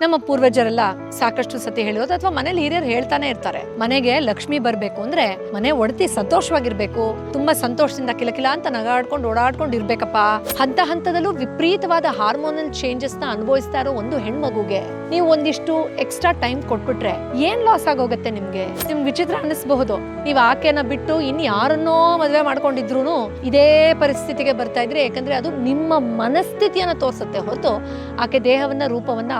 ನಮ್ಮ ಪೂರ್ವಜರೆಲ್ಲ ಸಾಕಷ್ಟು ಸತಿ ಹೇಳೋದು ಅಥವಾ ಮನೇಲಿ ಹಿರಿಯರು ಹೇಳ್ತಾನೆ ಇರ್ತಾರೆ. ಮನೆಗೆ ಲಕ್ಷ್ಮಿ ಬರ್ಬೇಕು ಅಂದ್ರೆ ಮನೆ ಒಡತಿ ಸಂತೋಷವಾಗಿರ್ಬೇಕು. ತುಂಬಾ ಸಂತೋಷದಿಂದ ಕಿಲಕಿಲ ಅಂತ ನಗಾಡ್ಕೊಂಡು ಓಡಾಡ್ಕೊಂಡು ಇರ್ಬೇಕಪ್ಪ. ಹಂತ ಹಂತದಲ್ಲೂ ವಿಪರೀತವಾದ ಹಾರ್ಮೋನಲ್ ಚೇಂಜಸ್ನ ಅನುಭವಿಸ್ತಾ ಇರೋ ಒಂದು ಹೆಣ್ಮಗುಗೆ ನೀವು ಒಂದಿಷ್ಟು ಎಕ್ಸ್ಟ್ರಾ ಟೈಮ್ ಕೊಟ್ಬಿಟ್ರೆ ಏನ್ ಲಾಸ್ ಆಗೋಗತ್ತೆ ನಿಮ್ಗೆ? ನಿಮ್ಗೆ ವಿಚಿತ್ರ ಅನಿಸ್ಬಹುದು. ನೀವು ಆಕೆಯನ್ನ ಬಿಟ್ಟು ಇನ್ ಯಾರನ್ನೋ ಮದುವೆ ಮಾಡ್ಕೊಂಡಿದ್ರು ಇದೇ ಪರಿಸ್ಥಿತಿಗೆ ಬರ್ತಾ ಇದ್ರೆ, ಯಾಕಂದ್ರೆ ಅದು ನಿಮ್ಮ ಮನಸ್ಥಿತಿಯನ್ನ ತೋರಿಸುತ್ತೆ ಹೊರತು ಆಕೆ ದೇಹವನ್ನ, ರೂಪವನ್ನ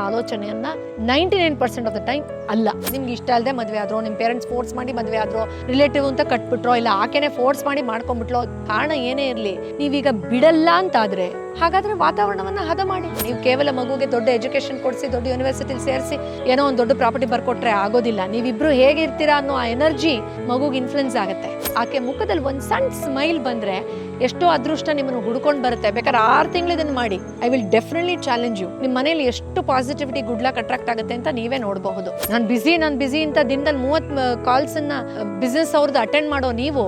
ಆಲೋಚನೆಯನ್ನ ninety nine percent of the time ಅಲ್ಲ. ನಿಮ್ಗೆ ಇಷ್ಟ ಅಲ್ಲದೆ ಮದುವೆ ಆದ್ರೋ, ನಿಮ್ ಪೇರೆಂಟ್ಸ್ ಫೋರ್ಸ್ ಮಾಡಿ ಮದುವೆ ಆದ್ರೋ ರಿಲೇಟಿವ್ ಅಂತ ಕಟ್ಬಿಟ್ರೋ, ಇಲ್ಲ ಆಕೆನೆ ಫೋರ್ಸ್ ಮಾಡಿ ಮಾಡ್ಕೊಂಡ್ಬಿಟ್ಲೋ ಕಾರಣ ಏನೇ ಇರಲಿ, ನೀವೀಗ ಬಿಡಲ್ಲ ಅಂತಾದ್ರೆ ಹಾಗಾದ್ರೆ ವಾತಾವರಣವನ್ನ ಹದ ಮಾಡಿ. ನೀವು ಕೇವಲ ಮಗುಗೆ ದೊಡ್ಡ ಎಜುಕೇಶನ್ ಕೊಡಿಸಿ, ದೊಡ್ಡ ಯೂನಿವರ್ಸಿಟಿಲಿ ಸೇರಿಸಿ, ಏನೋ ಒಂದು ದೊಡ್ಡ ಪ್ರಾಪರ್ಟಿ ಬರ್ಕೊಟ್ರೆ ಆಗೋದಿಲ್ಲ. ನೀವಿಬ್ರು ಹೇಗಿರ್ತೀರಾ ಅನ್ನೋ ಆ ಎನರ್ಜಿ ಮಗುಗೆ ಇನ್ಫ್ಲುಯೆನ್ಸ್ ಆಗುತ್ತೆ. ಆಕೆ ಮುಖದಲ್ಲಿ ಒಂದ್ ಸಣ್ಣ ಸ್ಮೈಲ್ ಬಂದ್ರೆ ಎಷ್ಟೋ ಅದೃಷ್ಟ ನಿಮ್ಮನ್ನು ಹುಡ್ಕೊಂಡು ಬರುತ್ತೆ. ಬೇಕಾದ್ರೆ ಆರು ತಿಂಗಳು ಇದನ್ನ ಮಾಡಿ. I will definitely challenge you ನಿಮ್ಮ ಮನೇಲಿ ಎಷ್ಟು ಪಾಸಿಟಿವಿಟಿ ಗುಡ್ ಲಕ್ ಅಟ್ರಾಕ್ಟ್ ಆಗುತ್ತೆ ಅಂತ ನೀವೇ ನೋಡಬಹುದು. ನಾನು ಬಿಸಿ ನಾನು ಬಿಸಿ ಅಂತ ದಿನದಲ್ಲಿ ಮೂವತ್ ಕಾಲ್ಸ್ ಅನ್ನ ಬಿಸ್ನೆಸ್ ಅವ್ರದ್ದು ಅಟೆಂಡ್ ಮಾಡೋ ನೀವು,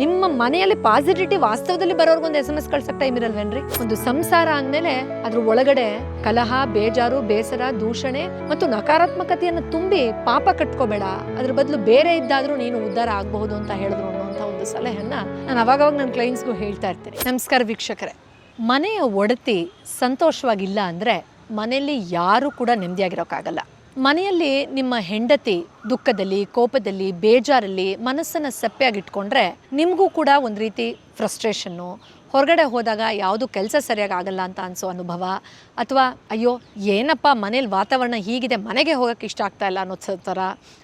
ನಿಮ್ಮ ಮನೆಯಲ್ಲಿ ಪಾಸಿಟಿವಿಟಿ ವಾಸ್ತವದಲ್ಲಿ ಬರೋರ್ಗೊಂದು ಎಸ್ ಎಂ ಎಸ್ ಕಳ್ಸಕ್ ಟೈಮ್ ಇರಲ್ವೇನ್ರಿ? ಒಂದು ಸಂಸಾರ ಅಂದ್ಮೇಲೆ ಅದ್ರ ಒಳಗಡೆ ಕಲಹ, ಬೇಜಾರು, ಬೇಸರ, ದೂಷಣೆ ಮತ್ತು ನಕಾರಾತ್ಮಕತೆಯನ್ನು ತುಂಬಿ ಪಾಪ ಕಟ್ಕೋಬೇಡ. ಅದ್ರ ಬದಲು ಬೇರೆ ಇದ್ದಾದ್ರೂ ನೀನು ಉದ್ಧಾರ ಆಗಬಹುದು ಅಂತ ಹೇಳಿದ್ರು ಅನ್ನುವಂಥ ಒಂದು ಸಲಹೆಯನ್ನ ನಾನು ಅವಾಗವಾಗ ನನ್ನ ಕ್ಲೈಂಟ್ಸ್ಗೂ ಹೇಳ್ತಾ ಇರ್ತೀನಿ. ನಮಸ್ಕಾರ ವೀಕ್ಷಕರೇ. ಮನೆಯ ಒಡತಿ ಸಂತೋಷವಾಗಿಲ್ಲ ಅಂದ್ರೆ ಮನೆಯಲ್ಲಿ ಯಾರು ಕೂಡ ನೆಮ್ಮದಿಯಾಗಿರೋಕ್ಕಾಗಲ್ಲ. ಮನೆಯಲ್ಲಿ ನಿಮ್ಮ ಹೆಂಡತಿ ದುಃಖದಲ್ಲಿ, ಕೋಪದಲ್ಲಿ, ಬೇಜಾರಲ್ಲಿ ಮನಸ್ಸನ್ನು ಸಪ್ಪೆಯಾಗಿಟ್ಕೊಂಡ್ರೆ ನಿಮಗೂ ಕೂಡ ಒಂದು ರೀತಿ ಫ್ರಸ್ಟ್ರೇಷನ್ನು, ಹೊರಗಡೆ ಹೋದಾಗ ಯಾವುದು ಕೆಲಸ ಸರಿಯಾಗಿ ಆಗಲ್ಲ ಅಂತ ಅನಿಸೋ ಅನುಭವ, ಅಥವಾ ಅಯ್ಯೋ, ಏನಪ್ಪ ಮನೇಲಿ ವಾತಾವರಣ ಹೀಗಿದೆ, ಮನೆಗೆ ಹೋಗೋಕ್ಕೆ ಇಷ್ಟ ಆಗ್ತಾ ಇಲ್ಲ ಅನ್ನೋ ಥರ,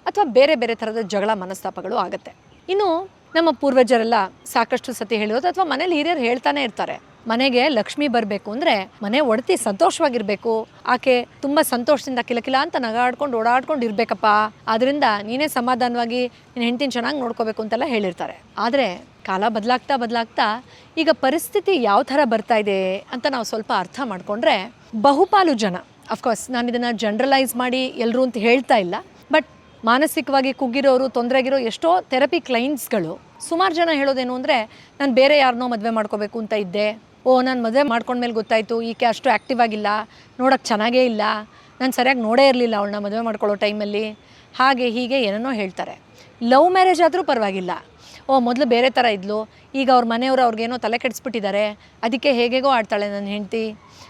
ಅಥವಾ ಬೇರೆ ಬೇರೆ ಥರದ ಜಗಳ ಮನಸ್ತಾಪಗಳು ಆಗುತ್ತೆ. ಇನ್ನು ನಮ್ಮ ಪೂರ್ವಜರೆಲ್ಲ ಸಾಕಷ್ಟು ಸತಿ ಹೇಳೋದು ಅಥವಾ ಮನೇಲಿ ಹಿರಿಯರು ಹೇಳ್ತಾನೆ ಇರ್ತಾರೆ. ಮನೆಗೆ ಲಕ್ಷ್ಮಿ ಬರಬೇಕು ಅಂದ್ರೆ ಮನೆ ಒಡತಿ ಸಂತೋಷವಾಗಿರಬೇಕು. ಆಕೆ ತುಂಬಾ ಸಂತೋಷದಿಂದ ಕಿಲಕಿಲ ಅಂತ ನಗಾಡ್ಕೊಂಡು ಓಡಾಡ್ಕೊಂಡು ಇರಬೇಕಪ್ಪ. ಆದ್ರಿಂದ ನೀನೇ ಸಮಾಧಾನವಾಗಿ ನಿನ್ನ ಹೆಂಡತಿನ ಚೆನ್ನಾಗಿ ನೋಡ್ಕೋಬೇಕು ಅಂತೆಲ್ಲ ಹೇಳಿರ್ತಾರೆ. ಆದ್ರೆ ಕಾಲ ಬದಲಾಗ್ತಾ ಬದಲಾಗ್ತಾ ಈಗ ಪರಿಸ್ಥಿತಿ ಯಾವ ಥರ ಬರ್ತಾ ಇದೆ ಅಂತ ನಾವು ಸ್ವಲ್ಪ ಅರ್ಥ ಮಾಡ್ಕೊಂಡ್ರೆ ಬಹುಪಾಲು ಜನ ಅಫ್ಕೋರ್ಸ್ ನಾನು ಇದನ್ನ ಜನರಲೈಸ್ ಮಾಡಿ ಎಲ್ಲರೂ ಅಂತ ಹೇಳ್ತಾ ಇಲ್ಲ ಬಟ್ ಮಾನಸಿಕವಾಗಿ ಕುಗ್ಗಿರೋರು, ತೊಂದರೆಗಿರೋ ಎಷ್ಟೋ ಥೆರಪಿ ಕ್ಲೈಂಟ್ಸ್ಗಳು ಸುಮಾರು ಜನ ಹೇಳೋದೇನು ಅಂದರೆ, ನಾನು ಬೇರೆ ಯಾರನ್ನೋ ಮದುವೆ ಮಾಡ್ಕೋಬೇಕು ಅಂತ ಇದ್ದೆ. ಓ, ನಾನು ಮದುವೆ ಮಾಡ್ಕೊಂಡ್ಮೇಲೆ ಗೊತ್ತಾಯಿತು, ಈಕೆ ಅಷ್ಟು ಆ್ಯಕ್ಟಿವ್ ಆಗಿಲ್ಲ ನೋಡೋಕ್ಕೆ ಚೆನ್ನಾಗೇ ಇಲ್ಲ, ನಾನು ಸರಿಯಾಗಿ ನೋಡೇ ಇರಲಿಲ್ಲ ಅವಳನ್ನ ಮದುವೆ ಮಾಡ್ಕೊಳ್ಳೋ ಟೈಮಲ್ಲಿ. ಹಾಗೆ ಹೀಗೆ ಏನೇನೋ ಹೇಳ್ತಾರೆ. ಲವ್ ಮ್ಯಾರೇಜ್ ಆದರೂ ಪರವಾಗಿಲ್ಲ. ಓ, ಮೊದಲು ಬೇರೆ ಥರ ಇದ್ಲು. ಈಗ ಅವ್ರ ಮನೆಯವರು ಅವ್ರಿಗೇನೋ ತಲೆ ಕೆಡಿಸ್ಬಿಟ್ಟಿದ್ದಾರೆ. ಅದಕ್ಕೆ ಹೇಗೆಗೋ ಆಡ್ತಾಳೆ ನನ್ನ ಹೆಂಡತಿ.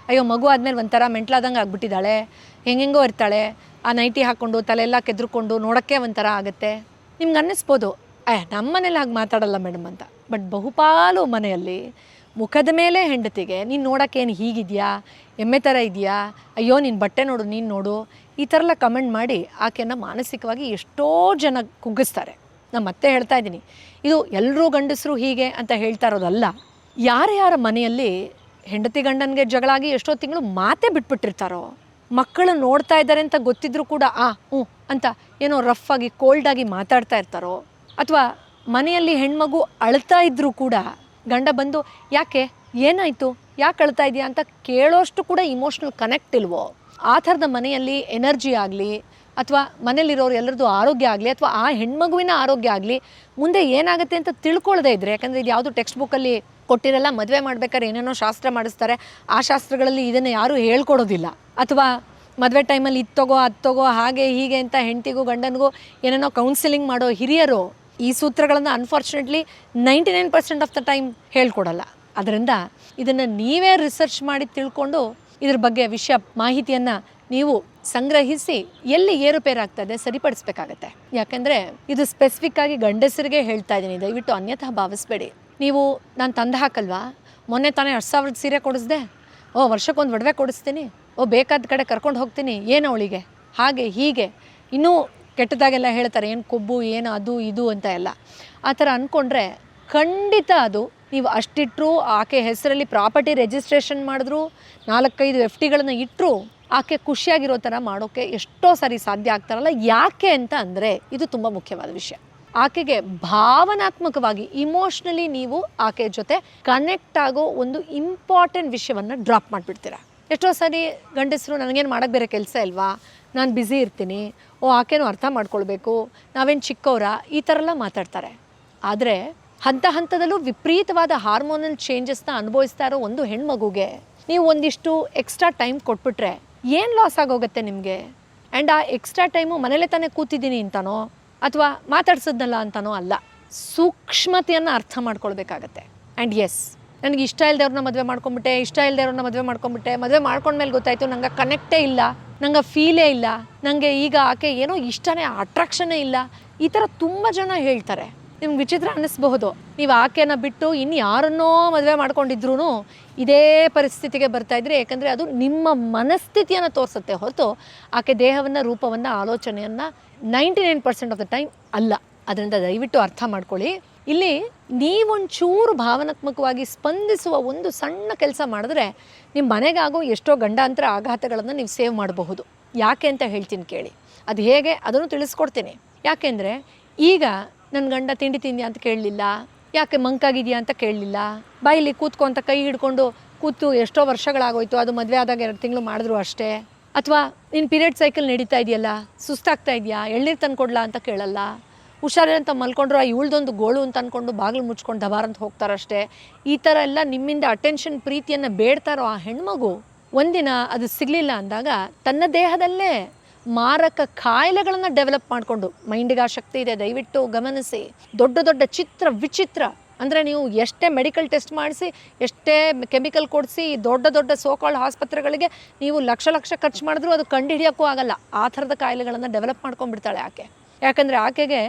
ಅಯ್ಯೋ, ಮಗು ಆದಮೇಲೆ ಒಂಥರ ಮೆಂಟ್ಲಾದಂಗೆ ಆಗ್ಬಿಟ್ಟಿದ್ದಾಳೆ. ಹೆಂಗೆಂಗೋ ಇರ್ತಾಳೆ. ಆ ನೈಟಿ ಹಾಕ್ಕೊಂಡು, ತಲೆಯೆಲ್ಲ ಕೆದ್ರುಕೊಂಡು ನೋಡೋಕ್ಕೆ ಒಂಥರ ಆಗುತ್ತೆ. ನಿಮ್ಗೆ ಅನ್ನಿಸ್ಬೋದು, ಏ ನಮ್ಮ ಮನೇಲಿ ಹಾಗೆ ಮಾತಾಡಲ್ಲ ಮೇಡಮ್ ಅಂತ. ಬಟ್ ಬಹುಪಾಲು ಮನೆಯಲ್ಲಿ ಮುಖದ ಮೇಲೆ ಹೆಂಡತಿಗೆ, ನೀನು ನೋಡೋಕ್ಕೇನು ಹೀಗಿದೆಯಾ? ಎಮ್ಮೆ ಥರ ಇದೆಯಾ? ಅಯ್ಯೋ ನಿನ್ನ ಬಟ್ಟೆ ನೋಡು, ನೀನು ನೋಡು. ಈ ಥರ ಎಲ್ಲ ಕಮೆಂಟ್ ಮಾಡಿ ಆಕೆಯನ್ನು ಮಾನಸಿಕವಾಗಿ ಎಷ್ಟೋ ಜನ ಕುಗ್ಗಿಸ್ತಾರೆ. ನಾನು ಮತ್ತೆ ಹೇಳ್ತಾ ಇದ್ದೀನಿ. ಇದು ಎಲ್ಲರೂ ಗಂಡಸರು ಹೀಗೆ ಅಂತ ಹೇಳ್ತಾ ಇರೋದಲ್ಲ ಯಾರ್ಯಾರ ಮನೆಯಲ್ಲಿ ಹೆಂಡತಿ ಗಂಡನಿಗೆ ಜಗಳಾಗಿ ಎಷ್ಟೋ ತಿಂಗಳು ಮಾತೇ ಬಿಟ್ಬಿಟ್ಟಿರ್ತಾರೋ ಮಕ್ಕಳು ನೋಡ್ತಾ ಇದ್ದಾರೆ ಅಂತ ಗೊತ್ತಿದ್ರು ಕೂಡ, ಆ, ಹ್ಞೂ ಅಂತ ಏನೋ ರಫ್ ಆಗಿ ಕೋಲ್ಡ್ ಆಗಿ ಮಾತಾಡ್ತಾ ಇರ್ತಾರೋ, ಅಥವಾ ಮನೆಯಲ್ಲಿ ಹೆಣ್ಮಗು ಅಳ್ತಾ ಇದ್ದರೂ ಕೂಡ ಗಂಡ ಬಂದು, ಯಾಕೆ? ಏನಾಯಿತು? ಯಾಕೆ ಕಳ್ತಾ ಇದೆಯಾ? ಅಂತ ಕೇಳೋಷ್ಟು ಕೂಡ ಇಮೋಷ್ನಲ್ ಕನೆಕ್ಟ್ ಇಲ್ವೋ? ಆ ಥರದ ಮನೆಯಲ್ಲಿ ಎನರ್ಜಿ ಆಗಲಿ, ಅಥವಾ ಮನೇಲಿರೋರು ಎಲ್ಲರದ್ದು ಆರೋಗ್ಯ ಆಗಲಿ, ಅಥವಾ ಆ ಹೆಣ್ಮಗುವಿನ ಆರೋಗ್ಯ ಆಗಲಿ, ಮುಂದೆ ಏನಾಗುತ್ತೆ ಅಂತ ತಿಳ್ಕೊಳ್ಳದೇ ಇದ್ರೆ, ಯಾಕಂದರೆ ಇದು ಯಾವುದು ಟೆಕ್ಸ್ಟ್ ಬುಕ್ಕಲ್ಲಿ ಕೊಟ್ಟಿರಲ್ಲ, ಮದುವೆ ಮಾಡ್ಬೇಕಾದ್ರೆ ಏನೇನೋ ಶಾಸ್ತ್ರ ಮಾಡಿಸ್ತಾರೆ, ಆ ಶಾಸ್ತ್ರಗಳಲ್ಲಿ ಇದನ್ನು ಯಾರೂ ಹೇಳ್ಕೊಡೋದಿಲ್ಲ. ಅಥವಾ ಮದುವೆ ಟೈಮಲ್ಲಿ ಇದು ತಗೋ, ಅದು ತಗೋ, ಹಾಗೆ ಹೀಗೆ ಅಂತ ಹೆಂಡತಿಗೂ ಗಂಡನಿಗೂ ಏನೇನೋ ಕೌನ್ಸಿಲಿಂಗ್ ಮಾಡೋ ಹಿರಿಯರು ಈ ಸೂತ್ರಗಳನ್ನು unfortunately ninety nine percent of the time ಹೇಳ್ಕೊಡಲ್ಲ. ಅದರಿಂದ ಇದನ್ನು ನೀವೇ ರಿಸರ್ಚ್ ಮಾಡಿ ತಿಳ್ಕೊಂಡು ಇದ್ರ ಬಗ್ಗೆ ವಿಷಯ ಮಾಹಿತಿಯನ್ನು ನೀವು ಸಂಗ್ರಹಿಸಿ ಎಲ್ಲಿ ಏರುಪೇರಾಗ್ತದೆ ಸರಿಪಡಿಸ್ಬೇಕಾಗತ್ತೆ. ಯಾಕೆಂದರೆ ಇದು ಸ್ಪೆಸಿಫಿಕ್ ಆಗಿ ಗಂಡಸರಿಗೆ ಹೇಳ್ತಾ ಇದ್ದೀನಿ. ದಯವಿಟ್ಟು ಅನ್ಯಥ ಭಾವಿಸ್ಬೇಡಿ. ನೀವು ನಾನು ತಂದು ಹಾಕಲ್ವಾ? ಮೊನ್ನೆ ತಾನೇ ಎರಡು ಸಾವಿರದ ಸೀರೆ ಕೊಡಿಸ್ದೆ. ಓ, ವರ್ಷಕ್ಕೊಂದು ಒಡವೆ ಕೊಡಿಸ್ತೀನಿ. ಓ, ಬೇಕಾದ ಕಡೆ ಕರ್ಕೊಂಡು ಹೋಗ್ತೀನಿ. ಏನು ಅವಳಿಗೆ? ಹಾಗೆ ಹೀಗೆ. ಇನ್ನೂ ಕೆಟ್ಟದಾಗೆಲ್ಲ ಹೇಳ್ತಾರೆ, ಏನು ಕೊಬ್ಬು, ಏನು ಅದು, ಇದು ಅಂತ ಎಲ್ಲ. ಆ ಥರ ಅಂದ್ಕೊಂಡ್ರೆ ಖಂಡಿತ ಅದು ನೀವು ಅಷ್ಟಿಟ್ಟರು ಆಕೆ ಹೆಸರಲ್ಲಿ ಪ್ರಾಪರ್ಟಿ ರಿಜಿಸ್ಟ್ರೇಷನ್ ಮಾಡಿದ್ರು, ನಾಲ್ಕೈದು ಎಫ್ ಟಿಗಳನ್ನು ಇಟ್ಟರು ಆಕೆ ಖುಷಿಯಾಗಿರೋ ಥರ ಮಾಡೋಕ್ಕೆ ಎಷ್ಟೋ ಸಾರಿ ಸಾಧ್ಯ ಆಗ್ತಾರಲ್ಲ. ಯಾಕೆ ಅಂತ ಅಂದರೆ ಇದು ತುಂಬ ಮುಖ್ಯವಾದ ವಿಷಯ. ಆಕೆಗೆ ಭಾವನಾತ್ಮಕವಾಗಿ, ಇಮೋಷ್ನಲಿ ನೀವು ಆಕೆ ಜೊತೆ ಕನೆಕ್ಟ್ ಆಗೋ ಒಂದು ಇಂಪಾರ್ಟೆಂಟ್ ವಿಷಯವನ್ನು ಡ್ರಾಪ್ ಮಾಡಿಬಿಡ್ತೀರಾ. ಎಷ್ಟೋ ಸರಿ ಗಂಡಸರು ನನಗೇನು ಮಾಡೋಕ್ಕೆ ಬೇರೆ ಕೆಲಸ ಇಲ್ವಾ? ನಾನು ಬ್ಯುಸಿ ಇರ್ತೀನಿ. ಓ, ಆಕೆನೂ ಅರ್ಥ ಮಾಡ್ಕೊಳ್ಬೇಕು. ನಾವೇನು ಚಿಕ್ಕವರ ಈ ಥರ ಎಲ್ಲ ಮಾತಾಡ್ತಾರೆ. ಆದರೆ ಹಂತ ಹಂತದಲ್ಲೂ ವಿಪರೀತವಾದ ಹಾರ್ಮೋನಲ್ ಚೇಂಜಸ್ನ ಅನುಭವಿಸ್ತಾ ಇರೋ ಒಂದು ಹೆಣ್ಮಗುಗೆ ನೀವು ಒಂದಿಷ್ಟು ಎಕ್ಸ್ಟ್ರಾ ಟೈಮ್ ಕೊಟ್ಬಿಟ್ರೆ ಏನು ಲಾಸ್ ಆಗೋಗುತ್ತೆ ನಿಮಗೆ? ಆ್ಯಂಡ್ ಆ ಎಕ್ಸ್ಟ್ರಾ ಟೈಮು ಮನೇಲೇ ತಾನೇ ಕೂತಿದ್ದೀನಿ ಅಂತನೋ? ಅಥವಾ ಮಾತಾಡ್ಸಿದ್ನಲ್ಲ ಅಂತನೋ ಅಲ್ಲ. ಸೂಕ್ಷ್ಮತೆಯನ್ನು ಅರ್ಥ ಮಾಡ್ಕೊಳ್ಬೇಕಾಗತ್ತೆ. ಆ್ಯಂಡ್ ಎಸ್ ನನಗೆ ಇಷ್ಟ ಇಲ್ದವ್ರನ್ನ ಮದುವೆ ಮಾಡ್ಕೊಂಬಿಟ್ಟೆ, ಇಷ್ಟ ಇಲ್ದವ್ರನ್ನ ಮದುವೆ ಮಾಡ್ಕೊಂಬಿಟ್ಟೆ, ಮದುವೆ ಮಾಡ್ಕೊಂಡ್ಮೇಲೆ ಗೊತ್ತಾಯಿತು, ನಂಗೆ ಕನೆಕ್ಟೇ ಇಲ್ಲ, ನಂಗೆ ಫೀಲೇ ಇಲ್ಲ ನನಗೆ ಈಗ ಆಕೆ ಏನೋ ಇಷ್ಟನೇ ಅಟ್ರಾಕ್ಷನೇ ಇಲ್ಲ. ಈ ಥರ ತುಂಬ ಜನ ಹೇಳ್ತಾರೆ. ನಿಮ್ಗೆ ವಿಚಿತ್ರ ಅನ್ನಿಸ್ಬಹುದು. ನೀವು ಆಕೆನ ಬಿಟ್ಟು ಇನ್ನು ಯಾರನ್ನೋ ಮದುವೆ ಮಾಡ್ಕೊಂಡಿದ್ರು ಇದೇ ಪರಿಸ್ಥಿತಿಗೆ ಬರ್ತಾ ಇದ್ರಿ ಯಾಕಂದರೆ ಅದು ನಿಮ್ಮ ಮನಸ್ಥಿತಿಯನ್ನು ತೋರಿಸುತ್ತೆ ಹೊರತು ಆಕೆ ದೇಹವನ್ನು, ರೂಪವನ್ನು, ಆಲೋಚನೆಯನ್ನು ninety nine percent of the time ಅಲ್ಲ. ಅದರಿಂದ ದಯವಿಟ್ಟು ಅರ್ಥ ಮಾಡ್ಕೊಳ್ಳಿ. ಇಲ್ಲಿ ನೀವೊಂಚೂರು ಭಾವನಾತ್ಮಕವಾಗಿ ಸ್ಪಂದಿಸುವ ಒಂದು ಸಣ್ಣ ಕೆಲಸ ಮಾಡಿದ್ರೆ ನಿಮ್ಮ ಮನೆಗಾಗೋ ಎಷ್ಟೋ ಗಂಡಾಂತರ ಆಘಾತಗಳನ್ನು ನೀವು ಸೇವ್ ಮಾಡಬಹುದು. ಯಾಕೆ ಅಂತ ಹೇಳ್ತೀನಿ ಕೇಳಿ. ಅದು ಹೇಗೆ? ಅದನ್ನು ತಿಳಿಸ್ಕೊಡ್ತೀನಿ. ಯಾಕೆಂದರೆ ಈಗ ನನ್ನ ಗಂಡ ತಿಂಡಿ ತಿಂದ್ಯಾ ಅಂತ ಕೇಳಲಿಲ್ಲ. ಯಾಕೆ ಮಂಕಾಗಿದೆಯಾ ಅಂತ ಕೇಳಲಿಲ್ಲ. ಬಾಯಿಲಿ ಕೂತ್ಕೊ ಅಂತ ಕೈ ಹಿಡ್ಕೊಂಡು ಕೂತು ಎಷ್ಟೋ ವರ್ಷಗಳಾಗೋಯ್ತು. ಅದು ಮದುವೆ ಆದಾಗ ಎರಡು ತಿಂಗಳು ಮಾಡಿದ್ರು ಅಷ್ಟೇ. ಅಥವಾ ನಿನ್ನ ಪೀರಿಯಡ್ ಸೈಕಲ್ ನಡೀತಾ ಇದೆಯಲ್ಲ? ಸುಸ್ತಾಗ್ತಾ ಇದೆಯಾ? ಎಳ್ನೀರು ತಂದ್ಕೊಡ್ಲಾ ಅಂತ ಕೇಳಲ್ಲ? ಹುಷಾರಿಲ್ಲ ಅಂತ ಮಲ್ಕೊಂಡ್ರು, ಆ ಇವಳ್ದೊಂದು ಗೋಳು ಅಂತ ಅಂದ್ಕೊಂಡು ಬಾಗಿಲು ಮುಚ್ಕೊಂಡು ದಬಾರ್ ಅಂತ ಹೋಗ್ತಾರಷ್ಟೇ. ಈ ಥರ ಎಲ್ಲ ನಿಮ್ಮಿಂದ ಅಟೆನ್ಷನ್ ಪ್ರೀತಿಯನ್ನು ಬೇಡ್ತಾರೋ ಆ ಹೆಣ್ಮಗು, ಒಂದಿನ ಅದು ಸಿಗಲಿಲ್ಲ ಅಂದಾಗ ತನ್ನ ದೇಹದಲ್ಲೇ ಮಾರಕ ಕಾಯಿಲೆಗಳನ್ನು ಡೆವಲಪ್ ಮಾಡಿಕೊಂಡು, ಮೈಂಡಿಗೆ ಆ ಶಕ್ತಿ ಇದೆ, ದಯವಿಟ್ಟು ಗಮನಿಸಿ. ದೊಡ್ಡ ದೊಡ್ಡ ಚಿತ್ರ ವಿಚಿತ್ರ. ಅಂದರೆ ನೀವು ಎಷ್ಟೇ ಮೆಡಿಕಲ್ ಟೆಸ್ಟ್ ಮಾಡಿಸಿ, ಎಷ್ಟೇ ಕೆಮಿಕಲ್ ಕೊಡಿಸಿ, ದೊಡ್ಡ ದೊಡ್ಡ ಸೋಕಾಳ್ ಆಸ್ಪತ್ರೆಗಳಿಗೆ ನೀವು ಲಕ್ಷ ಲಕ್ಷ ಖರ್ಚು ಮಾಡಿದ್ರೂ ಅದು ಕಂಡುಹಿಡಿಯೋಕ್ಕೂ ಆಗಲ್ಲ. ಆ ಥರದ ಕಾಯಿಲೆಗಳನ್ನು ಡೆವಲಪ್ ಮಾಡ್ಕೊಂಡ್ಬಿಡ್ತಾಳೆ ಆಕೆ. ಯಾಕಂದರೆ ಆಕೆಗೆ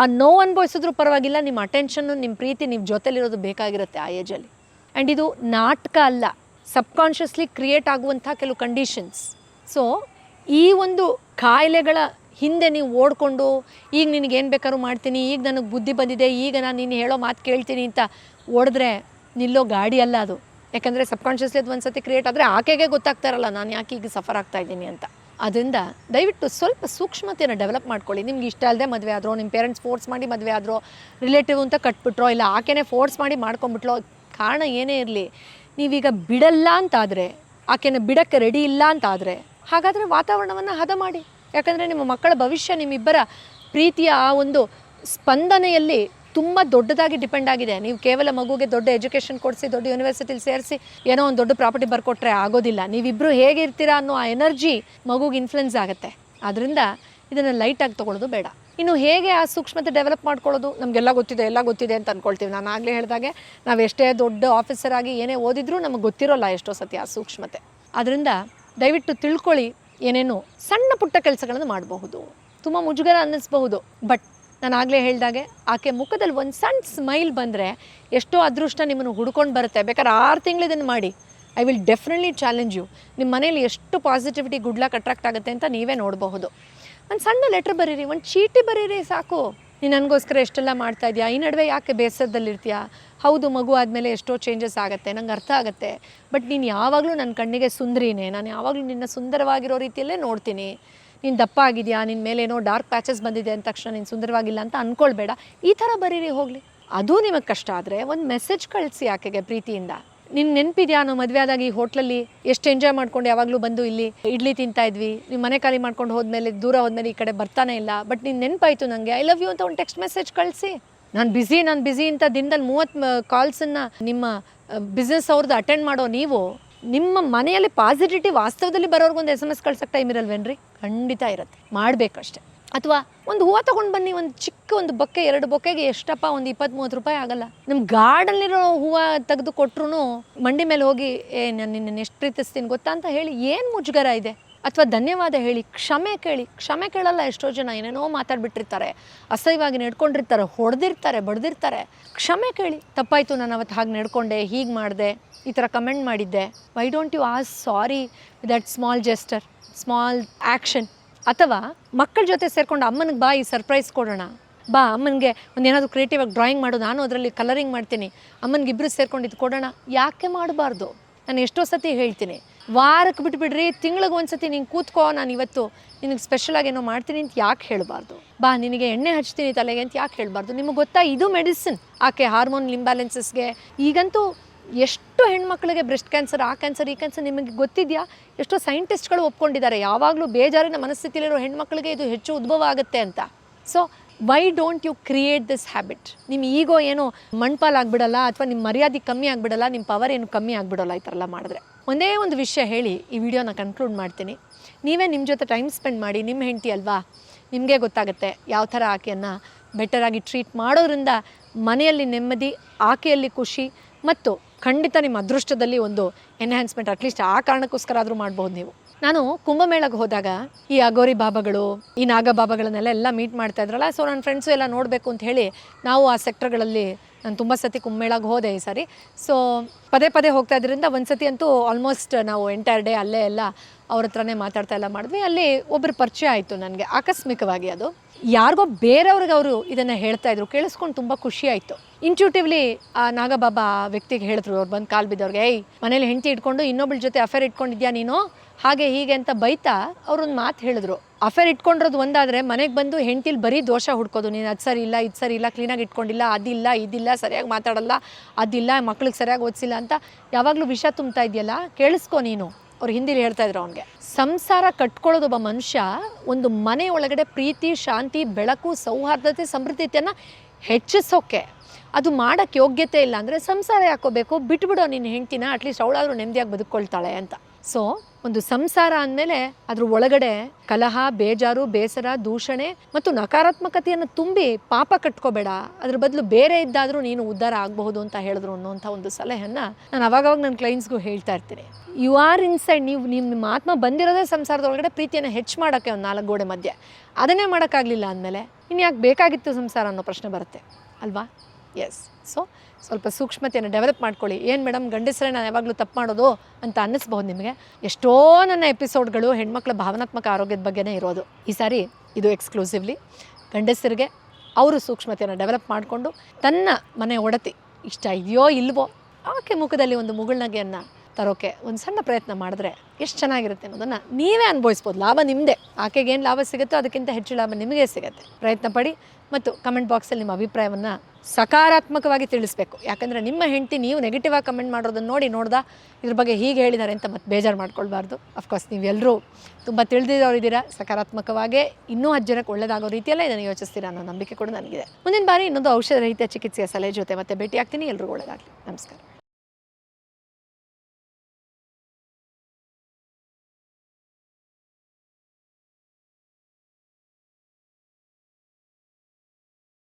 ಆ ನೋವು ಅನುಭವಿಸಿದ್ರೂ ಪರವಾಗಿಲ್ಲ, ನಿಮ್ಮ ಅಟೆನ್ಷನ್ನು ನಿಮ್ಮ ಪ್ರೀತಿ, ನಿಮ್ಮ ಜೊತೆಲಿರೋದು ಬೇಕಾಗಿರುತ್ತೆ ಆ ಏಜಲ್ಲಿ ಆ್ಯಂಡ್ ಇದು ನಾಟಕ ಅಲ್ಲ ಸಬ್ಕಾನ್ಷಿಯಸ್ಲಿ ಕ್ರಿಯೇಟ್ ಆಗುವಂಥ ಕೆಲವು ಕಂಡೀಷನ್ಸ್ ಸೊ ಈ ಒಂದು ಕಾಯಿಲೆಗಳ ಹಿಂದೆ ನೀವು ಓಡಿಕೊಂಡು, ಈಗ ನಿನಗೆ ಏನು ಬೇಕಾದ್ರೂ ಮಾಡ್ತೀನಿ, ಈಗ ನನಗೆ ಬುದ್ಧಿ ಬಂದಿದೆ, ಈಗ ನಾನು ನೀನು ಹೇಳೋ ಮಾತು ಕೇಳ್ತೀನಿ ಅಂತ ಓಡಿದ್ರೆ ನಿಲ್ಲೋ ಗಾಡಿ ಅಲ್ಲ ಅದು. ಯಾಕಂದರೆ ಸಬ್ಕಾನ್ಷಿಯಸ್ಲಿ ಅದು ಒಂದು ಸತಿ ಕ್ರಿಯೇಟ್ ಆದರೆ ಆಕೆಗೆ ಗೊತ್ತಾಗ್ತಾ ಇರಲ್ಲ, ನಾನು ಯಾಕೆ ಈಗ ಸಫರ್ ಆಗ್ತಾ ಇದ್ದೀನಿ ಅಂತ. ಅದರಿಂದ ದಯವಿಟ್ಟು ಸ್ವಲ್ಪ ಸೂಕ್ಷ್ಮತೆಯನ್ನು ಡೆವಲಪ್ ಮಾಡ್ಕೊಳ್ಳಿ. ನಿಮ್ಗೆ ಇಷ್ಟ ಅಲ್ಲದೆ ಮದುವೆ ಆದರೂ ನಿಮ್ಮ ಪೇರೆಂಟ್ಸ್ ಫೋರ್ಸ್ ಮಾಡಿ ಮದುವೆ ಆದರೂ ರಿಲೇಟಿವ್ ಅಂತ ಕಟ್ಬಿಟ್ರೋ, ಇಲ್ಲ ಆಕೆನೇ ಫೋರ್ಸ್ ಮಾಡಿ ಮಾಡ್ಕೊಂಬಿಟ್ಲೋ ಕಾರಣ ಏನೇ ಇರಲಿ, ನೀವೀಗ ಬಿಡಲ್ಲ ಅಂತಾದರೆ, ಆಕೆನ ಬಿಡಕ್ಕೆ ರೆಡಿ ಇಲ್ಲ ಅಂತಾದರೆ, ಹಾಗಾದರೆ ವಾತಾವರಣವನ್ನು ಹದ ಮಾಡಿ. ಯಾಕಂದರೆ ನಿಮ್ಮ ಮಕ್ಕಳ ಭವಿಷ್ಯ ನಿಮ್ಮಿಬ್ಬರ ಪ್ರೀತಿಯ ಆ ಒಂದು ಸ್ಪಂದನೆಯಲ್ಲಿ ತುಂಬ ದೊಡ್ಡದಾಗಿ ಡಿಪೆಂಡ್ ಆಗಿದೆ. ನೀವು ಕೇವಲ ಮಗುಗೆ ದೊಡ್ಡ ಎಜುಕೇಷನ್ ಕೊಡಿಸಿ, ದೊಡ್ಡ ಯೂನಿವರ್ಸಿಟಿಲಿ ಸೇರಿಸಿ ಏನೋ ಒಂದು ದೊಡ್ಡ ಪ್ರಾಪರ್ಟಿ ಬರ್ಕೊಟ್ರೆ ಆಗೋದಿಲ್ಲ. ನೀವಿಬ್ಬರು ಹೇಗಿರ್ತೀರಾ ಅನ್ನೋ ಆ ಎನರ್ಜಿ ಮಗುಗೆ ಇನ್ಫ್ಲುಯೆನ್ಸ್ ಆಗುತ್ತೆ. ಆದ್ದರಿಂದ ಇದನ್ನು ಲೈಟಾಗಿ ತೊಗೊಳ್ಳೋದು ಬೇಡ. ಇನ್ನು ಹೇಗೆ ಆ ಸೂಕ್ಷ್ಮತೆ ಡೆವಲಪ್ ಮಾಡ್ಕೊಳ್ಳೋದು? ನಮಗೆಲ್ಲ ಗೊತ್ತಿದೆ, ಎಲ್ಲ ಗೊತ್ತಿದೆ ಅಂತ ಅಂದ್ಕೊಳ್ತೀವಿ ನಾನು ಆಗಲೇ ಹೇಳಿದಾಗೆ, ನಾವು ಎಷ್ಟೇ ದೊಡ್ಡ ಆಫೀಸರ್ ಆಗಿ ಏನೇ ಓದಿದ್ರೂ ನಮಗೆ ಗೊತ್ತಿರೋಲ್ಲ ಎಷ್ಟೋ ಸತಿ ಆ ಸೂಕ್ಷ್ಮತೆ. ಅದರಿಂದ ದಯವಿಟ್ಟು ತಿಳ್ಕೊಳ್ಳಿ ಏನೇನು ಸಣ್ಣ ಪುಟ್ಟ ಕೆಲಸಗಳನ್ನು ಮಾಡಬಹುದು. ತುಂಬ ಮುಜುಗರ ಅನ್ನಿಸ್ಬಹುದು. ಬಟ್ ನಾನು ಆಗಲೇ ಹೇಳಿದಾಗೆ, ಆಕೆ ಮುಖದಲ್ಲಿ ಒಂದು ಸಣ್ಣ ಸ್ಮೈಲ್ ಬಂದರೆ ಎಷ್ಟೋ ಅದೃಷ್ಟ ನಿಮ್ಮನ್ನು ಹುಡ್ಕೊಂಡು ಬರುತ್ತೆ. ಬೇಕಾದ್ರೆ ಆರು ತಿಂಗಳು ಇದನ್ನು ಮಾಡಿ. I will definitely challenge you ನಿಮ್ಮ ಮನೇಲಿ ಎಷ್ಟು ಪಾಸಿಟಿವಿಟಿ ಗುಡ್ ಲಕ್ ಅಟ್ರಾಕ್ಟ್ ಆಗುತ್ತೆ ಅಂತ ನೀವೇ ನೋಡಬಹುದು. ಒಂದು ಸಣ್ಣ ಲೆಟ್ರ್ ಬರೀರಿ, ಒಂದು ಚೀಟಿ ಬರೀರಿ ಸಾಕು. ನೀನು ನನಗೋಸ್ಕರ ಎಷ್ಟೆಲ್ಲ ಮಾಡ್ತಾ ಇದೆಯಾ? ಈ ನಡುವೆ ಯಾಕೆ ಬೇಸರದಲ್ಲಿರ್ತೀಯಾ? ಹೌದು, ಮಗು ಆದಮೇಲೆ ಎಷ್ಟೋ ಚೇಂಜಸ್ ಆಗುತ್ತೆ, ನಂಗೆ ಅರ್ಥ ಆಗುತ್ತೆ. ಬಟ್ ನೀನು ಯಾವಾಗಲೂ ನನ್ನ ಕಣ್ಣಿಗೆ ಸುಂದರಿನೇ. ನಾನು ಯಾವಾಗಲೂ ನಿನ್ನ ಸುಂದರವಾಗಿರೋ ರೀತಿಯಲ್ಲೇ ನೋಡ್ತೀನಿ. ನೀನು ದಪ್ಪ ಆಗಿದೆಯಾ? ನಿನ್ನ ಮೇಲೆ ಏನೋ ಡಾರ್ಕ್ ಪ್ಯಾಚಸ್ ಬಂದಿದೆ ಅಂದ ತಕ್ಷಣ ನೀನು ಸುಂದರವಾಗಿಲ್ಲ ಅಂತ ಅಂದ್ಕೊಳ್ಬೇಡ ಈ ಥರ ಬರೀರಿ, ಹೋಗಲಿ. ಅದು ನಿಮಗೆ ಕಷ್ಟ ಆದರೆ ಒಂದು ಮೆಸೇಜ್ ಕಳಿಸಿ ಆಕೆಗೆ ಪ್ರೀತಿಯಿಂದ. ನಿನ್ನ ನೆನಪಿದ್ಯಾ? ನಾವು ಮದುವೆ ಆದಾಗ ಈ ಹೋಟ್ಲಲ್ಲಿ ಎಷ್ಟು ಎಂಜಾಯ್ ಮಾಡ್ಕೊಂಡು ಯಾವಾಗಲೂ ಬಂದು ಇಲ್ಲಿ ಇಡ್ಲಿ ತಿಂತಾ ಇದ್ವಿ. ನೀವು ಮನೆ ಖಾಲಿ ಮಾಡ್ಕೊಂಡು ಹೋದ್ಮೇಲೆ, ದೂರ ಹೋದ್ಮೇಲೆ ಈ ಕಡೆ ಬರ್ತಾನೆ ಇಲ್ಲ. ಬಟ್ ನೀನು ನೆನಪಾಯ್ತು ನನಗೆ ಐ ಲವ್ ಯು ಅಂತ ಒಂದು ಟೆಕ್ಸ್ಟ್ ಮೆಸೇಜ್ ಕಳಿಸಿ. ನಾನು ಬ್ಯುಸಿ ನಾನು ಬ್ಯುಸಿ ಅಂತ ದಿನದಲ್ಲಿ ಮೂವತ್ತು ಕಾಲ್ಸನ್ನು ನಿಮ್ಮ ಬಿಸ್ನೆಸ್ ಅವ್ರದ್ದು ಅಟೆಂಡ್ ಮಾಡೋ ನೀವು ನಿಮ್ಮ ಮನೆಯಲ್ಲಿ ಪಾಸಿಟಿವಿಟಿ ವಾಸ್ತವದಲ್ಲಿ ಬರೋರ್ಗೊಂದು ಎಸ್ ಎಂ ಎಸ್ ಕಳ್ಸಕ್ಕೆ ಟೈಮ್ ಇರಲ್ವೇನ್ರಿ? ಖಂಡಿತ ಇರುತ್ತೆ. ಮಾಡಬೇಕಷ್ಟೆ. ಅಥವಾ ಒಂದು ಹೂವು ತೊಗೊಂಡು ಬನ್ನಿ, ಒಂದು ಚಿಕ್ಕ ಒಂದು ಬೊಕ್ಕೆ, ಎರಡು ಬೊಕ್ಕೆಗೆ ಎಷ್ಟಪ್ಪ ಒಂದು ಇಪ್ಪತ್ತು ಮೂವತ್ತು ರೂಪಾಯಿ ಆಗಲ್ಲ. ನಿಮ್ಮ ಗಾರ್ಡನ್ಲಿರೋ ಹೂವು ತೆಗೆದು ಕೊಟ್ಟರು ಮಂಡಿ ಮೇಲೆ ಹೋಗಿ, ಏ, ನಾನು ನಿನ್ನ ಎಷ್ಟು ಪ್ರೀತಿಸ್ತೀನಿ, ಗೊತ್ತಾ? ಅಂತ ಹೇಳಿ ಏನು ಮುಜುಗರ ಇದೆ? ಅಥವಾ ಧನ್ಯವಾದ ಹೇಳಿ, ಕ್ಷಮೆ ಕೇಳಿ, ಕ್ಷಮೆ ಕೇಳಲ್ಲ, ಎಷ್ಟೋ ಜನ ಏನೇನೋ ಮಾತಾಡ್ಬಿಟ್ಟಿರ್ತಾರೆ, ಅಸಹ್ಯವಾಗಿ ನಡ್ಕೊಂಡಿರ್ತಾರೆ, ಹೊಡೆದಿರ್ತಾರೆ, ಬಡ್ದಿರ್ತಾರೆ. ಕ್ಷಮೆ ಕೇಳಿ, ತಪ್ಪಾಯಿತು, ನಾನು ಅವತ್ತು ಹಾಗೆ ನಡ್ಕೊಂಡೆ, ಹೀಗೆ ಮಾಡಿದೆ, ಈ ಥರ ಕಮೆಂಟ್ ಮಾಡಿದ್ದೆ. Why don't you ask sorry that small gesture small action ಅಥವಾ ಮಕ್ಕಳ ಜೊತೆ ಸೇರ್ಕೊಂಡು ಅಮ್ಮನಿಗೆ ಬಾ ಸರ್ಪ್ರೈಸ್ ಕೊಡೋಣ. ಬಾ, ಅಮ್ಮನಿಗೆ ಒಂದು ಏನಾದರೂ ಕ್ರಿಯೇಟಿವ್ ಆಗಿ ಡ್ರಾಯಿಂಗ್ ಮಾಡು, ನಾನು ಅದರಲ್ಲಿ ಕಲರಿಂಗ್ ಮಾಡ್ತೀನಿ. ಅಮ್ಮನಿಗೆ ಇಬ್ಬರು ಸೇರ್ಕೊಂಡು ಇದು ಕೊಡೋಣ. ಯಾಕೆ ಮಾಡಬಾರ್ದು? ನಾನು ಎಷ್ಟೋ ಸತಿ ಹೇಳ್ತೀನಿ. ವಾರಕ್ಕೆ ಬಿಟ್ಬಿಡ್ರಿ, ತಿಂಗಳಿಗೆ ಒಂದು ಸತಿ ನೀನು ಕೂತ್ಕೋ, ನಾನು ಇವತ್ತು ನಿನಗೆ ಸ್ಪೆಷಲಾಗಿ ಏನೋ ಮಾಡ್ತೀನಿ ಅಂತ ಯಾಕೆ ಹೇಳಬಾರ್ದು? ಬಾ, ನಿನಗೆ ಎಣ್ಣೆ ಹಚ್ತೀನಿ ತಲೆಗೆ ಅಂತ ಯಾಕೆ ಹೇಳಬಾರ್ದು? ನಿಮಗೆ ಗೊತ್ತಾ ಇದು ಮೆಡಿಸಿನ್ ಆಕೆ ಹಾರ್ಮೋನ್ ಇಂಬ್ಯಾಲೆನ್ಸಸ್ಗೆ ಈಗಂತೂ ಎಷ್ಟು ಹೆಣ್ಮಕ್ಳಿಗೆ ಬ್ರೆಸ್ಟ್ ಕ್ಯಾನ್ಸರ್ ಆ ಕ್ಯಾನ್ಸರ್ ಈ ಕ್ಯಾನ್ಸರ್ ನಿಮಗೆ ಗೊತ್ತಿದೆಯಾ? ಎಷ್ಟೋ ಸೈಂಟಿಸ್ಟ್ಗಳು ಒಪ್ಕೊಂಡಿದ್ದಾರೆ, ಯಾವಾಗಲೂ ಬೇಜಾರಿನ ಮನಸ್ಥಿತಿಯಲ್ಲಿರೋ ಹೆಣ್ಮಕ್ಳಿಗೆ ಇದು ಹೆಚ್ಚು ಉದ್ಭವ ಆಗುತ್ತೆ ಅಂತ. So why don't you create this habit ನಿಮ್ಮ ಈಗೋ ಏನೋ ಮಣ್ಪಾಲ್ ಆಗಿಬಿಡಲ್ಲ ಅಥವಾ ನಿಮ್ಮ ಮರ್ಯಾದೆ ಕಮ್ಮಿ ಆಗಿಬಿಡಲ್ಲ ನಿಮ್ಮ ಪವರ್ ಏನು ಕಮ್ಮಿ ಆಗ್ಬಿಡಲ್ಲ ಈ ಥರ ಎಲ್ಲ ಮಾಡಿದ್ರೆ. ಒಂದೇ ಒಂದು ವಿಷಯ ಹೇಳಿ ಈ ವಿಡಿಯೋನ ಕನ್ಕ್ಲೂಡ್ ಮಾಡ್ತೀನಿ. ನೀವೇ ನಿಮ್ಮ ಜೊತೆ ಟೈಮ್ ಸ್ಪೆಂಡ್ ಮಾಡಿ ನಿಮ್ಮ ಹೆಂಡತಿ ಅಲ್ವಾ? ನಿಮಗೆ ಗೊತ್ತಾಗುತ್ತೆ ಯಾವ ಥರ ಆಕೆಯನ್ನು ಬೆಟರಾಗಿ ಟ್ರೀಟ್ ಮಾಡೋದ್ರಿಂದ ಮನೆಯಲ್ಲಿ ನೆಮ್ಮದಿ, ಆಕೆಯಲ್ಲಿ ಖುಷಿ ಮತ್ತು ಖಂಡಿತ ನಿಮ್ಮ ಅದೃಷ್ಟದಲ್ಲಿ ಒಂದು ಎನ್ಹ್ಯಾನ್ಸ್ಮೆಂಟ್ ಅಟ್ಲೀಸ್ಟ್ ಆ ಕಾರಣಕ್ಕೋಸ್ಕರ ಆದರೂ ಮಾಡ್ಬೋದು ನೀವು. ನಾನು ಕುಂಭಮೇಳಕ್ಕೆ ಹೋದಾಗ ಈ ಅಗೋರಿ ಬಾಬಾಗಳು, ಈ ನಾಗಬಾಬಾಗಳನ್ನೆಲ್ಲ ಎಲ್ಲ ಮೀಟ್ ಮಾಡ್ತಾ ಇದ್ರಲ್ಲ ಸೊ ನನ್ನ ಫ್ರೆಂಡ್ಸು ಎಲ್ಲ ನೋಡಬೇಕು ಅಂತ ಹೇಳಿ ನಾವು ಆ ಸೆಕ್ಟರ್ಗಳಲ್ಲಿ ನಾನು ತುಂಬ ಸತಿ ಕುಂಭಮೇಳಗೆ ಹೋದೆ ಈ ಸಾರಿ. ಸೊ ಪದೇ ಪದೇ ಹೋಗ್ತಾ ಇದ್ರಿಂದ ಒಂದು ಸತಿ ಅಂತೂ ಆಲ್ಮೋಸ್ಟ್ ನಾವು ಎಂಟೈರ್ ಡೇ ಅಲ್ಲೇ ಎಲ್ಲ ಅವ್ರ ಹತ್ರನೇ ಮಾತಾಡ್ತಾ ಎಲ್ಲ ಮಾಡಿದ್ವಿ. ಅಲ್ಲಿ ಒಬ್ಬರು ಪರಿಚಯ ಆಯಿತು ನನಗೆ, ಆಕಸ್ಮಿಕವಾಗಿ ಅದು. ಯಾರಿಗೋ ಬೇರೆಯವ್ರಿಗೆ ಅವರು ಇದನ್ನು ಹೇಳ್ತಾ ಇದ್ರು, ಕೇಳಿಸ್ಕೊಂಡು ತುಂಬ ಖುಷಿ ಆಯಿತು. ಇಂಟ್ಯೂಟಿವ್ಲಿ ಆ ನಾಗಬಾಬಾ ವ್ಯಕ್ತಿಗೆ ಹೇಳಿದ್ರು, ಅವ್ರು ಬಂದು ಕಾಲು ಬಿದ್ದವ್ರಿಗೆ, ಏಯ್, ಮನೇಲಿ ಹೆಂಡತಿ ಇಟ್ಕೊಂಡು ಇನ್ನೊಬ್ಬಳ ಜೊತೆ ಅಫೇರ್ ಇಟ್ಕೊಂಡಿದ್ಯಾ ನೀನು? ಹಾಗೆ ಹೀಗೆ ಅಂತ ಬೈತಾ ಅವ್ರೊಂದು ಮಾತು ಹೇಳಿದ್ರು. ಅಫೇರ್ ಇಟ್ಕೊಂಡಿರೋದು ಒಂದಾದರೆ ಮನೆಗೆ ಬಂದು ಹೆಂಡತಿಲಿ ಬರೀ ದೋಷ ಹುಡ್ಕೋದು, ನೀನು ಅದು ಸರಿ ಇಲ್ಲ, ಇದು ಸರಿ ಇಲ್ಲ ಕ್ಲೀನಾಗಿ ಇಟ್ಕೊಂಡಿಲ್ಲ, ಅದಿಲ್ಲ, ಇದಿಲ್ಲ, ಸರಿಯಾಗಿ ಮಾತಾಡಲ್ಲ, ಅದಿಲ್ಲ, ಮಕ್ಳಿಗೆ ಸರಿಯಾಗಿ ಓದಿಸಿಲ್ಲ ಅಂತ ಯಾವಾಗಲೂ ವಿಷ ತುಂಬ್ತಾ ಇದೆಯಲ್ಲ, ಕೇಳಿಸ್ಕೊ ನೀನು. ಅವ್ರು ಹಿಂದಿಲಿ ಹೇಳ್ತಾ ಇದ್ರು ಅವನಿಗೆ, ಸಂಸಾರ ಕಟ್ಕೊಳ್ಳೋದು ಒಬ್ಬ ಮನುಷ್ಯ ಒಂದು ಮನೆ ಒಳಗಡೆ ಪ್ರೀತಿ, ಶಾಂತಿ, ಬೆಳಕು, ಸೌಹಾರ್ದತೆ, ಸಮೃದ್ಧತೆಯನ್ನು ಹೆಚ್ಚಿಸೋಕೆ. ಅದು ಮಾಡೋಕ್ಕೆ ಯೋಗ್ಯತೆ ಇಲ್ಲ ಅಂದರೆ ಸಂಸಾರ ಯಾಕೋಬೇಕು? ಬಿಟ್ಬಿಡೋ ನಿನ್ನ ಹೆಂಡ್ತಿನ, ಅಟ್ಲೀಸ್ಟ್ ಅವಳಾದರೂ ನೆಮ್ಮದಿಯಾಗಿ ಬದುಕೊಳ್ತಾಳೆ ಅಂತ. ಸೊ ಒಂದು ಸಂಸಾರ ಅಂದಮೇಲೆ ಅದ್ರ ಒಳಗಡೆ ಕಲಹ, ಬೇಜಾರು, ಬೇಸರ, ದೂಷಣೆ ಮತ್ತು ನಕಾರಾತ್ಮಕತೆಯನ್ನು ತುಂಬಿ ಪಾಪ ಕಟ್ಕೋಬೇಡ. ಅದ್ರ ಬದಲು ಬೇರೆ ಇದ್ದಾದರೂ ನೀನು ಉದ್ಧಾರ ಆಗಬಹುದು ಅಂತ ಹೇಳಿದ್ರು ಅನ್ನೋಂಥ ಒಂದು ಸಲಹೆಯನ್ನು ನಾನು ಅವಾಗವಾಗ ನನ್ನ ಕ್ಲೈಂಟ್ಸ್ಗೂ ಹೇಳ್ತಾ ಇರ್ತೀನಿ. ಯು ಆರ್ ಇನ್ಸೈಡ್ ನೀವು, ನಿಮ್ಮ ಆತ್ಮ ಬಂದಿರೋದೇ ಸಂಸಾರದೊಳಗಡೆ ಪ್ರೀತಿಯನ್ನು ಹೆಚ್ಚು ಮಾಡೋಕ್ಕೆ ಒಂದು ನಾಲ್ಕು ಗೋಡೆ ಮಧ್ಯೆ. ಅದನ್ನೇ ಮಾಡೋಕ್ಕಾಗಲಿಲ್ಲ ಅಂದಮೇಲೆ ಇನ್ಯಾಕೆ ಯಾಕೆ ಬೇಕಾಗಿತ್ತು ಸಂಸಾರ ಅನ್ನೋ ಪ್ರಶ್ನೆ ಬರುತ್ತೆ. ಅಲ್ವಾ? ಎಸ್ ಸೊ ಸ್ವಲ್ಪ ಸೂಕ್ಷ್ಮತೆಯನ್ನು ಡೆವಲಪ್ ಮಾಡ್ಕೊಳ್ಳಿ. ಏನು ಮೇಡಮ್ ಗಂಡಸರೇ ನಾನು ಯಾವಾಗಲೂ ತಪ್ಪು ಮಾಡೋದು ಅಂತ ಅನ್ನಿಸ್ಬೋದು ನಿಮಗೆ? ಎಷ್ಟೋ ನನ್ನ ಎಪಿಸೋಡ್ಗಳು ಹೆಣ್ಮಕ್ಳ ಭಾವನಾತ್ಮಕ ಆರೋಗ್ಯದ ಬಗ್ಗೆನೇ ಇರೋದು. ಈ ಸಾರಿ ಇದು ಎಕ್ಸ್ಕ್ಲೂಸಿವ್ಲಿ ಗಂಡಸರಿಗೆ ಅವರು ಸೂಕ್ಷ್ಮತೆಯನ್ನು ಡೆವಲಪ್ ಮಾಡಿಕೊಂಡು ತನ್ನ ಮನೆ ಒಡತಿ ಇಷ್ಟ ಇದೆಯೋ ಇಲ್ವೋ ಆಕೆ ಮುಖದಲ್ಲಿ ಒಂದು ಮುಗುಳ್ನಗೆಯನ್ನು ತರೋಕೆ ಒಂದು ಸಣ್ಣ ಪ್ರಯತ್ನ ಮಾಡಿದ್ರೆ ಎಷ್ಟು ಚೆನ್ನಾಗಿರುತ್ತೆ ಅನ್ನೋದನ್ನು ನೀವೇ ಅನುಭವಿಸ್ಬೋದು. ಲಾಭ ನಿಮ್ಮದೇ ಆಕೆಗೆ ಏನು ಲಾಭ ಸಿಗುತ್ತೋ ಅದಕ್ಕಿಂತ ಹೆಚ್ಚು ಲಾಭ ನಿಮಗೆ ಸಿಗುತ್ತೆ. ಪ್ರಯತ್ನ ಪಡಿ ಮತ್ತು ಕಮೆಂಟ್ ಬಾಕ್ಸಲ್ಲಿ ನಿಮ್ಮ ಅಭಿಪ್ರಾಯವನ್ನು ಸಕಾರಾತ್ಮಕವಾಗಿ ತಿಳಿಸ್ಬೇಕು. ಯಾಕಂದರೆ ನಿಮ್ಮ ಹೆಂಡತಿ ನೀವು ನೆಗೆಟಿವ್ ಆಗಿ ಕಮೆಂಟ್ ಮಾಡೋದನ್ನು ನೋಡಿ ನೋಡ್ದಾ ಇದ್ರ ಬಗ್ಗೆ ಹೀಗೆ ಹೇಳಿದ್ದಾರೆ ಅಂತ ಮತ್ತೆ ಬೇಜಾರು ಮಾಡ್ಕೊಳ್ಬಾರ್ದು. ಅಫ್ಕೋರ್ಸ್ ನೀವೆಲ್ಲರೂ ತುಂಬ ತಿಳಿದಿರೋರಿದ್ದೀರಾ ಸಕಾರಾತ್ಮಕವಾಗೇ ಇನ್ನೂ ಹತ್ತು ಜನಕ್ಕೆ ಒಳ್ಳೆಯದಾಗೋ ರೀತಿಯಲ್ಲೇ ಇದನ್ನು ಯೋಚಿಸ್ತೀರಾ ಅನ್ನೋ ನಂಬಿಕೆ ಕೂಡ ನನಗಿದೆ. ಮುಂದಿನ ಬಾರಿ ಇನ್ನೊಂದು ಔಷಧ ರಹಿತ ಚಿಕಿತ್ಸೆಯ ಸಲಹೆ ಜೊತೆ ಮತ್ತೆ ಭೇಟಿ ಆಗ್ತೀನಿ ಎಲ್ಲರಿಗೂ ಒಳ್ಳೆಯದಾಗಲಿ ನಮಸ್ಕಾರ.